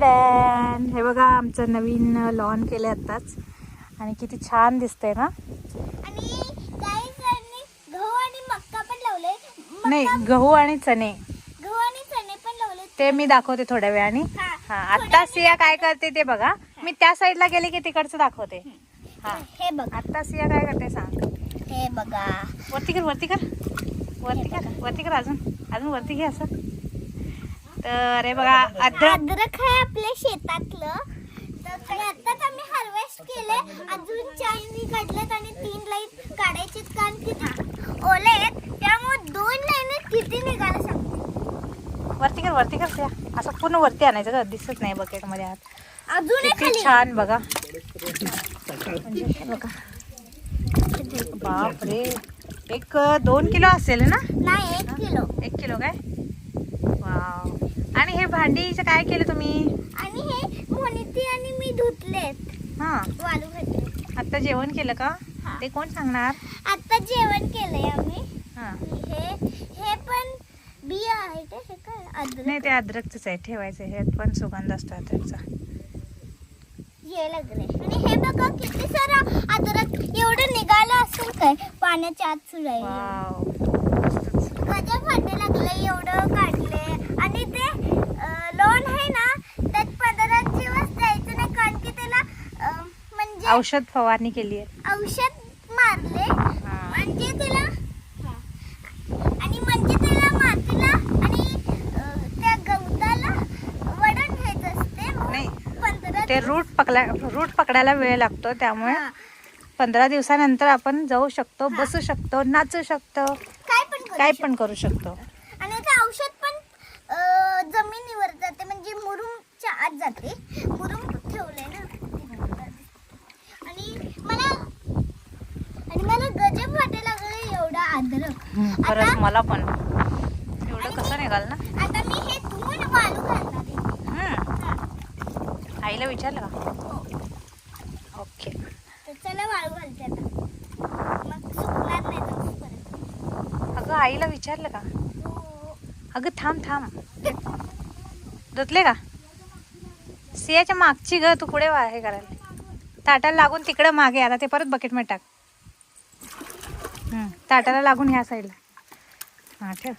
टॅडॅन हे बघा आमचं नवीन लॉन केलं आत्ताच. आणि किती छान दिसतंय ना? नाही गहू आणि चणे. गहू आणि चणे पण लावले ते मी दाखवते थोड्या वेळाने. हा. हा आत्ता सिया काय करते ते बघा. मी त्या साईडला गेले की तिकडचं दाखवते. हा. हे बघ. आत्ता सिया काय करते सांग. हे बघा. वरती कर वरती कर. वरती कर वरती कर अजून. अजून वरती घे असं. तर हे बघा अद्रक. अद्रक आहे आपल्या शेतातलं. तर आताच आम्ही हार्वेस्ट केले अजून चार मी काढलेत आणि तीन लाईन काढायचे कारण किती ओले आहेत. त्यामुळे दोन लाईन किती निघायला सांगतो वरती कर वरती कर असं पूर्ण वरती आणायचं का? दिसत नाही बकेटमध्ये आत. अजून एक किती खाली. छान बघा. म्हणजे हे बघा. बापरे. एक दोन किलो असेल ना? नाही एक किलो. एक किलो काय? भांडीचं काय केलं तुम्ही? आणि हे मोनिती आणि मी धुतलेत. हां. घातले आत्ता जेवण केलं का? हा. ते कोण सांगणार? आता जेवण केलंय आम्ही. हां. हे हे पण बिया आहे ते हे काय अद्रक? नाही ते अद्रकच आहे ठेवायचं हे पण सुगंध असतो अद्रकचा. लागले. आणि हे बघा किती सारा अद्रक. एवढं निघालं असेल काय? पाण्याच्या आत सुरायला वाव मस्तच. माझ्या फाटे लागले एवढं काढले आणि ते लोन आहे ना त्यात पंधरा दिवस जायचं नाही कारण की त्याला अं, म्हणजे औषध फवारणी केली आहे. औषध मारले. म्हणजे त्याला आणि म्हणजे त्याला मातीला आणि अं, त्या गवताला वडण घ्यायचं असते. नाही. पंधरा ते रूट पकडा रूट पकडायला वेळ लागतो. त्यामुळे हा. पंधरा दिवसानंतर आपण जाऊ शकतो बसू शकतो नाचू शकतो. काय पण करू काय शकतो. पण करू शकतो. आणि ते औषध पण अं, जमिनीवर जाते. म्हणजे मुरुमच्या आत जाते. मुरुम ठेवलंय ना आणि मला आणि मला गजब वाटायला खरंच मला पण. एवढं कसं निघाल ना? आता मी हे धुवून वाळू घालणार आहे. हम्म. आईला विचारलं का? हो. ओके. तर चला वाळू घालते आता. मग सुकणार नाही तर परत. अगं आईला विचारलं का? हो. अगं थांब थांब. धुतले का? सियाच्या मागची ग तू पुढे हे करायला? ताटाला लागून तिकडं मागे आता ते परत बकेटमध्ये टाक. ताटाला लागून ह्या साईडला. हां ठेव.